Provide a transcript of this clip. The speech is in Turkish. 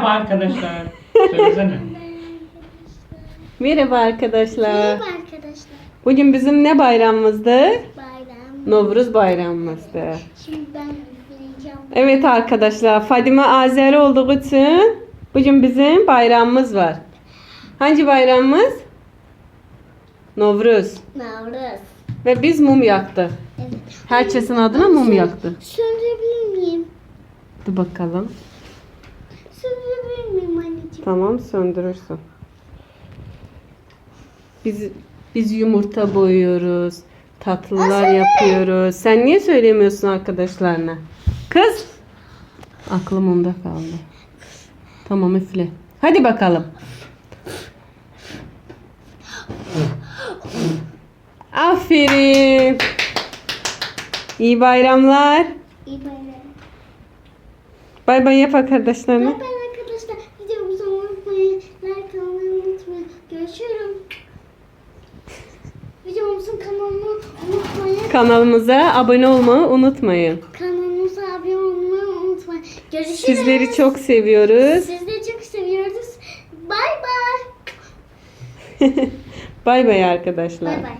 Merhaba arkadaşlar. Söylesene. Merhaba arkadaşlar. Merhaba arkadaşlar. Bugün bizim ne bayramımızdı? Bayram. Novruz bayramımızdı. Şimdi ben bileceğim. Evet arkadaşlar Fadime Azeri olduğu için bugün bizim bayramımız var. Hangi bayramımız? Novruz. Navruz. Ve biz mum yaktık. Evet. Herkesin adına mum yaktı. Söndürebilir miyim? Dur bakalım. Tamam söndürürsün. Biz biz yumurta boyuyoruz. Tatlılar yapıyoruz. Sen niye söylemiyorsun arkadaşlarına? Kız. Aklım onda kaldı. Tamam üfle. Hadi bakalım. Aferin. İyi bayramlar. İyi bayram. Bay bay yap arkadaşlarına. Bay bay arkadaşlar. Videomuzu unutmayın. Like olmayı unutmayın. Görüşürüz. Videomuzun kanalını unutmayın. Kanalımıza abone olmayı unutmayın. Kanalımıza abone olmayı unutmayın. Görüşürüz. Sizleri çok seviyoruz. Sizleri çok seviyoruz. Bay bay. Bay bay arkadaşlar. Bay bay.